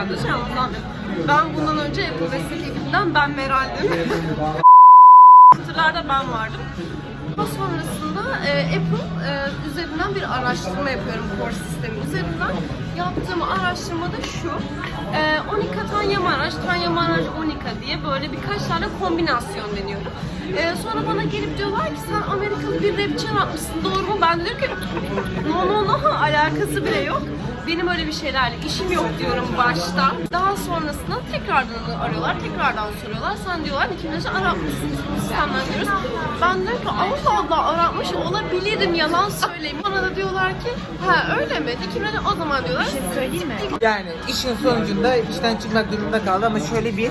Sen de gel kardeşim ama ben, bundan önce Apple Meslek ekibinden ben Meral'dim. Kutularda ben vardım. Daha sonrasında e, Apple e, üzerinden bir araştırma yapıyorum core sistemi üzerinden. Yaptığım araştırma da şu. E, Onika Tanya Maraş, Tanya Maraş Onika diye böyle birkaç tane kombinasyon deniyorum. E, sonra bana gelip diyorlar ki sen Amerikalı bir rapçi yapmışsın doğru mu? Ben de diyorum ki no no no alakası bile yok. Benim öyle bir şeylerle işim yok diyorum başta. Daha sonrasında tekrardan arıyorlar, tekrardan soruyorlar. Sen diyorlar ki kimleri aratmışsın sistemden diyoruz. Ben diyorum ki Allah Allah aratmış olabilirim yalan söyleyeyim. Bana da diyorlar ki ha öyle mi? Kimleri o zaman diyorlar. söyleyeyim mi? Yani işin sonucunda işten çıkmak durumunda kaldı ama şöyle bir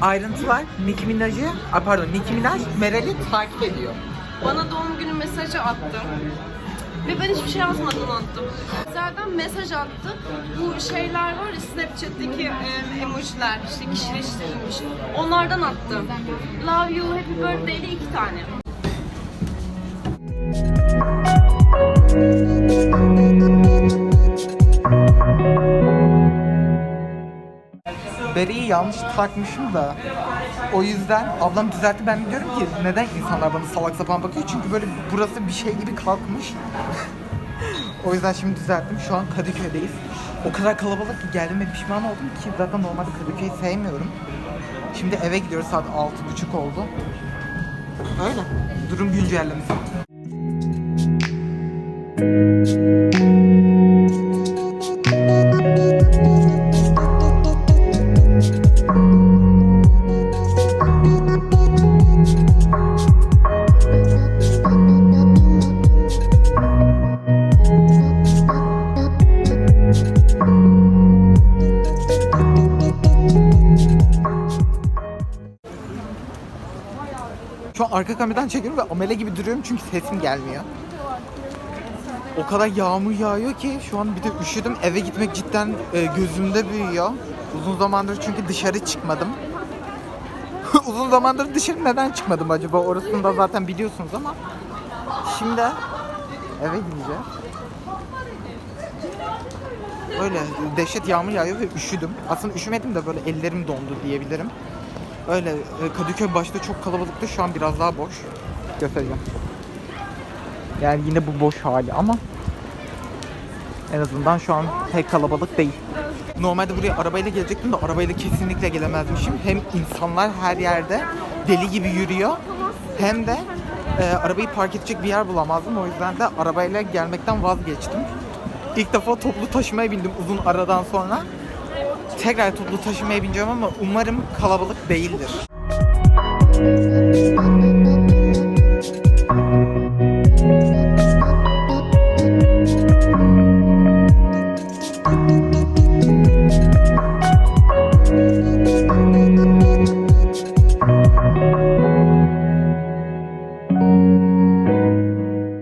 ayrıntı var. Nicki Minaj'ı, pardon Nicki Minaj Meral'i takip ediyor. Bana doğum günü mesajı attı. Ve ben hiçbir şey yazmadan attım. Zaten mesaj attı. Bu şeyler var ya Snapchat'teki e, emojiler işte kişileştirilmiş. Onlardan attım. Love you, happy birthday'li iki tane. Bereyi yanlış takmışım da o yüzden ablam düzeltti ben diyorum ki neden insanlar bana salak sapan bakıyor çünkü böyle burası bir şey gibi kalkmış. o yüzden şimdi düzelttim. Şu an Kadıköy'deyiz. O kadar kalabalık ki geldiğime pişman oldum ki zaten normalde Kadıköy'ü sevmiyorum. Şimdi eve gidiyoruz saat 6.30 oldu. Öyle. Durum güncellemesi. Arka kameradan çekiyorum ve amele gibi duruyorum çünkü sesim gelmiyor. O kadar yağmur yağıyor ki şu an bir de üşüdüm. Eve gitmek cidden e, gözümde büyüyor. Uzun zamandır çünkü dışarı çıkmadım. Uzun zamandır dışarı neden çıkmadım acaba? Orasını da zaten biliyorsunuz ama. Şimdi eve gideceğim. Öyle dehşet yağmur yağıyor ve üşüdüm. Aslında üşümedim de böyle ellerim dondu diyebilirim. Öyle e, Kadıköy başta çok kalabalıktı. Şu an biraz daha boş. Göstereceğim. Yani yine bu boş hali ama en azından şu an pek kalabalık değil. Normalde buraya arabayla gelecektim de arabayla kesinlikle gelemezmişim. Hem insanlar her yerde deli gibi yürüyor hem de e, arabayı park edecek bir yer bulamazdım. O yüzden de arabayla gelmekten vazgeçtim. İlk defa toplu taşımaya bindim uzun aradan sonra. Tekrar toplu taşımaya bineceğim ama umarım kalabalık değildir.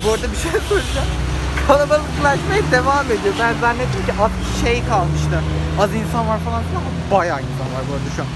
Bu arada bir şey söyleyeceğim. Kalabalıklaşmaya devam ediyor. Ben zannettim ki az şey kalmıştı. Az insan var falan filan ama bayağı insan var bu arada şu an.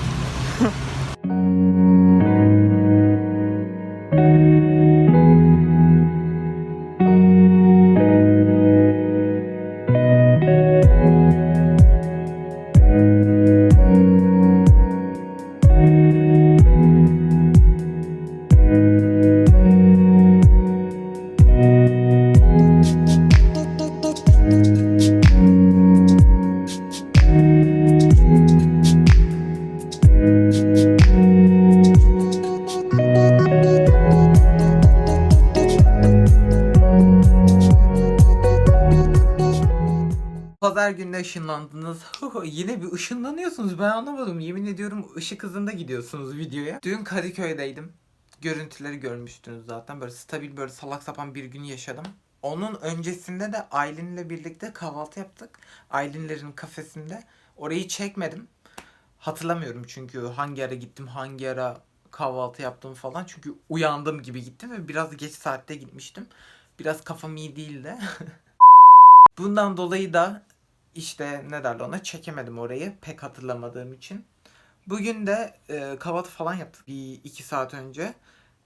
Pazar gününe ışınlandınız. Yine bir ışınlanıyorsunuz. Ben anlamadım. Yemin ediyorum ışık hızında gidiyorsunuz videoya. Dün Kadıköy'deydim. Görüntüleri görmüştünüz zaten. Böyle stabil böyle salak sapan bir gün yaşadım. Onun öncesinde de Aylin'le birlikte kahvaltı yaptık. Aylin'lerin kafesinde. Orayı çekmedim. Hatırlamıyorum çünkü hangi ara gittim, hangi ara kahvaltı yaptım falan. Çünkü uyandım gibi gittim ve biraz geç saatte gitmiştim. Biraz kafam iyi değildi. Bundan dolayı da işte ne derler ona çekemedim orayı pek hatırlamadığım için. Bugün de e, kahvaltı falan yaptık bir iki saat önce.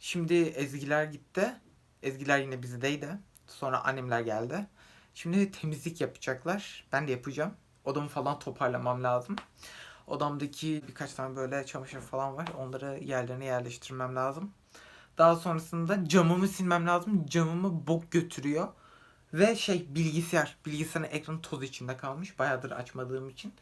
Şimdi Ezgiler gitti. Ezgiler yine bizdeydi. Sonra annemler geldi. Şimdi temizlik yapacaklar. Ben de yapacağım. Odamı falan toparlamam lazım. Odamdaki birkaç tane böyle çamaşır falan var. Onları yerlerine yerleştirmem lazım. Daha sonrasında camımı silmem lazım. Camımı bok götürüyor. Ve şey bilgisayar. Bilgisayarın ekranı toz içinde kalmış. Bayağıdır açmadığım için.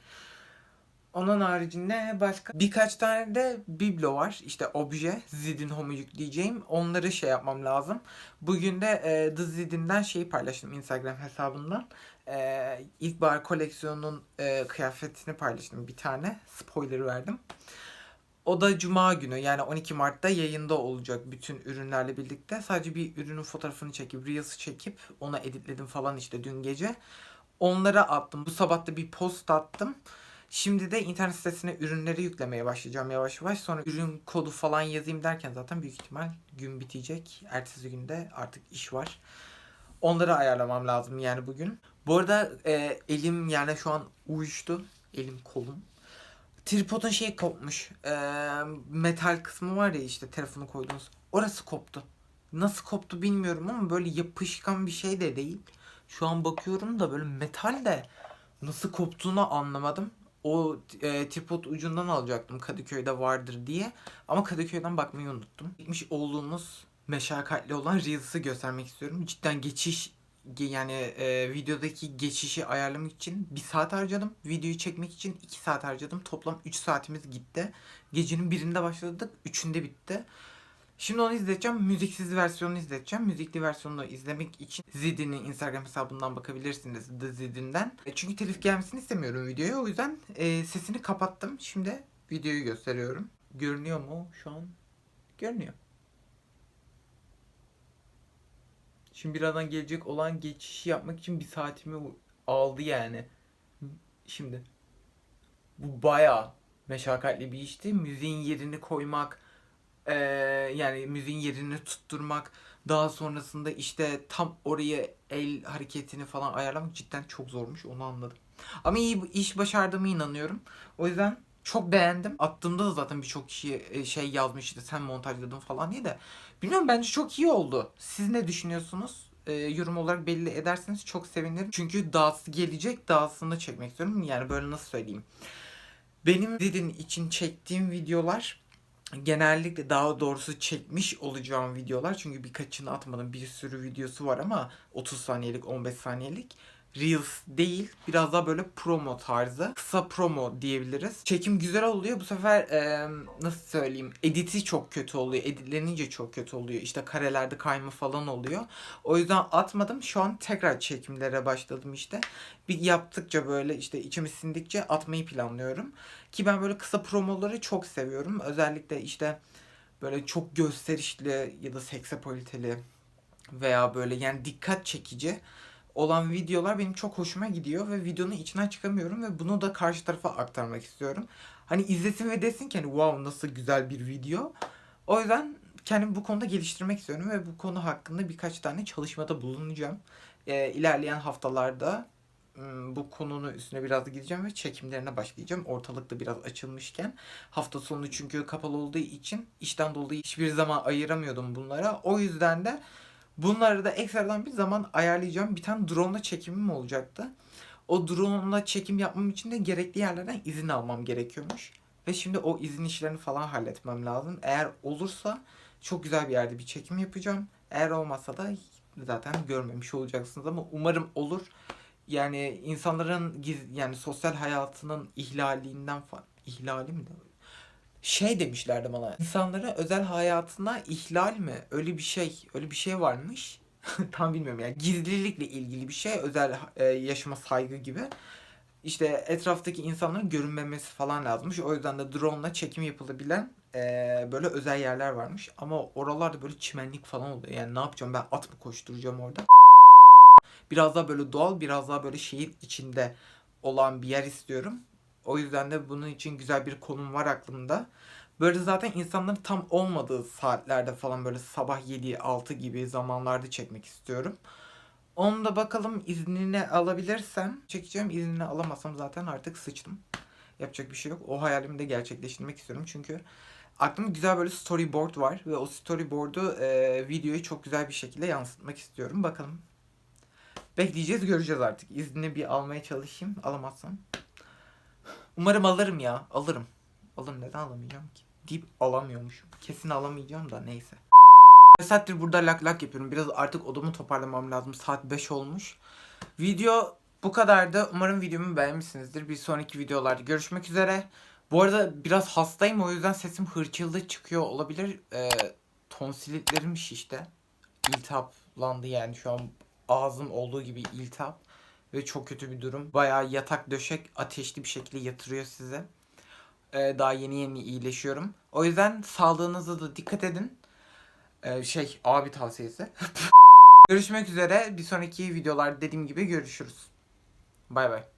Onun haricinde başka birkaç tane de biblo var. İşte obje, Zidin Home'u yükleyeceğim. Onları şey yapmam lazım. Bugün de e, The Zidin'den şeyi paylaştım Instagram hesabından. E, İlkbahar koleksiyonunun e, kıyafetini paylaştım bir tane. Spoiler verdim. O da Cuma günü yani 12 Mart'ta yayında olacak bütün ürünlerle birlikte. Sadece bir ürünün fotoğrafını çekip, Reels'ı çekip ona editledim falan işte dün gece. Onlara attım. Bu sabah da bir post attım. Şimdi de internet sitesine ürünleri yüklemeye başlayacağım yavaş yavaş. Sonra ürün kodu falan yazayım derken zaten büyük ihtimal gün bitecek. Ertesi günde artık iş var. Onları ayarlamam lazım yani bugün. Bu arada e, elim yani şu an uyuştu. Elim kolum. Tripodun şeyi kopmuş. E, metal kısmı var ya işte telefonu koyduğunuz. Orası koptu. Nasıl koptu bilmiyorum ama böyle yapışkan bir şey de değil. Şu an bakıyorum da böyle metal de nasıl koptuğunu anlamadım. O e, tripod ucundan alacaktım Kadıköy'de vardır diye. Ama Kadıköy'den bakmayı unuttum. Gitmiş olduğumuz meşakkatli olan Reels'ı göstermek istiyorum. Cidden geçiş ge- yani e, videodaki geçişi ayarlamak için bir saat harcadım. Videoyu çekmek için iki saat harcadım. Toplam 3 saatimiz gitti. Gecenin birinde başladık. Üçünde bitti. Şimdi onu izleteceğim. Müziksiz versiyonunu izleteceğim. Müzikli versiyonunu izlemek için Zidin'in Instagram hesabından bakabilirsiniz. The Zidin'den. E, Çünkü telif gelmesini istemiyorum videoya. O yüzden e, sesini kapattım. Şimdi videoyu gösteriyorum. Görünüyor mu şu an? Görünüyor. Şimdi birazdan gelecek olan geçişi yapmak için bir saatimi aldı yani. Şimdi. Bu bayağı meşakkatli bir işti. Müziğin yerini koymak, eee, yani müziğin yerini tutturmak, daha sonrasında işte tam oraya el hareketini falan ayarlamak cidden çok zormuş onu anladım. Ama iyi iş başardığıma inanıyorum. O yüzden çok beğendim. Attığımda da zaten birçok kişi e, şey yazmıştı sen montajladın falan diye de. Bilmiyorum bence çok iyi oldu. Siz ne düşünüyorsunuz? E, yorum olarak belli ederseniz çok sevinirim. Çünkü dahası gelecek. Dahasını çekmek istiyorum. Yani böyle nasıl söyleyeyim. Benim Didin için çektiğim videolar genellikle daha doğrusu çekmiş olacağım videolar. Çünkü birkaçını atmadım. Bir sürü videosu var ama 30 saniyelik, 15 saniyelik. Reels değil. Biraz daha böyle promo tarzı. Kısa promo diyebiliriz. Çekim güzel oluyor. Bu sefer e, nasıl söyleyeyim? Editi çok kötü oluyor. Editlenince çok kötü oluyor. İşte karelerde kayma falan oluyor. O yüzden atmadım. Şu an tekrar çekimlere başladım işte. Bir yaptıkça böyle işte içimi sindikçe atmayı planlıyorum. Ki ben böyle kısa promoları çok seviyorum. Özellikle işte böyle çok gösterişli ya da seksapaliteli veya böyle yani dikkat çekici olan videolar benim çok hoşuma gidiyor ve videonun içinden çıkamıyorum ve bunu da karşı tarafa aktarmak istiyorum. Hani izlesin ve desin ki hani wow nasıl güzel bir video. O yüzden kendimi bu konuda geliştirmek istiyorum ve bu konu hakkında birkaç tane çalışmada bulunacağım. Ee, ilerleyen haftalarda bu konunun üstüne biraz da gideceğim ve çekimlerine başlayacağım. Ortalık da biraz açılmışken. Hafta sonu çünkü kapalı olduğu için işten dolayı hiçbir zaman ayıramıyordum bunlara. O yüzden de bunları da ekstradan bir zaman ayarlayacağım. Bir tane drone'la çekimim olacaktı. O drone'la çekim yapmam için de gerekli yerlerden izin almam gerekiyormuş. Ve şimdi o izin işlerini falan halletmem lazım. Eğer olursa çok güzel bir yerde bir çekim yapacağım. Eğer olmazsa da zaten görmemiş olacaksınız ama umarım olur. Yani insanların giz, yani sosyal hayatının ihlalinden falan ihlali mi şey demişlerdi bana. İnsanların özel hayatına ihlal mi? Öyle bir şey, öyle bir şey varmış. Tam bilmiyorum yani. Gizlilikle ilgili bir şey, özel e, yaşama saygı gibi. İşte etraftaki insanların görünmemesi falan lazımmış. O yüzden de drone'la çekim yapılabilen e, böyle özel yerler varmış. Ama oralarda böyle çimenlik falan oluyor. Yani ne yapacağım ben at mı koşturacağım orada? Biraz daha böyle doğal, biraz daha böyle şehir içinde olan bir yer istiyorum. O yüzden de bunun için güzel bir konum var aklımda. Böyle zaten insanların tam olmadığı saatlerde falan böyle sabah 7-6 gibi zamanlarda çekmek istiyorum. Onu da bakalım iznini alabilirsem çekeceğim. İznini alamazsam zaten artık sıçtım. Yapacak bir şey yok. O hayalimi de gerçekleştirmek istiyorum çünkü aklımda güzel böyle storyboard var ve o storyboard'u e, videoya çok güzel bir şekilde yansıtmak istiyorum. Bakalım. Bekleyeceğiz göreceğiz artık. İznini bir almaya çalışayım. Alamazsam. Umarım alırım ya. Alırım. Alırım neden alamayacağım ki? Deyip alamıyormuşum. Kesin alamayacağım da neyse. Bir saattir burada lak lak yapıyorum. Biraz artık odamı toparlamam lazım. Saat 5 olmuş. Video bu kadardı. Umarım videomu beğenmişsinizdir. Bir sonraki videolarda görüşmek üzere. Bu arada biraz hastayım o yüzden sesim hırçıldı çıkıyor olabilir. Ee, tonsilitlerim şişti. İltihaplandı yani şu an ağzım olduğu gibi iltihap. Ve çok kötü bir durum. Bayağı yatak döşek ateşli bir şekilde yatırıyor size. Ee, daha yeni yeni iyileşiyorum. O yüzden sağlığınıza da dikkat edin. Ee, şey abi tavsiyesi. Görüşmek üzere. Bir sonraki videolarda dediğim gibi görüşürüz. Bay bay.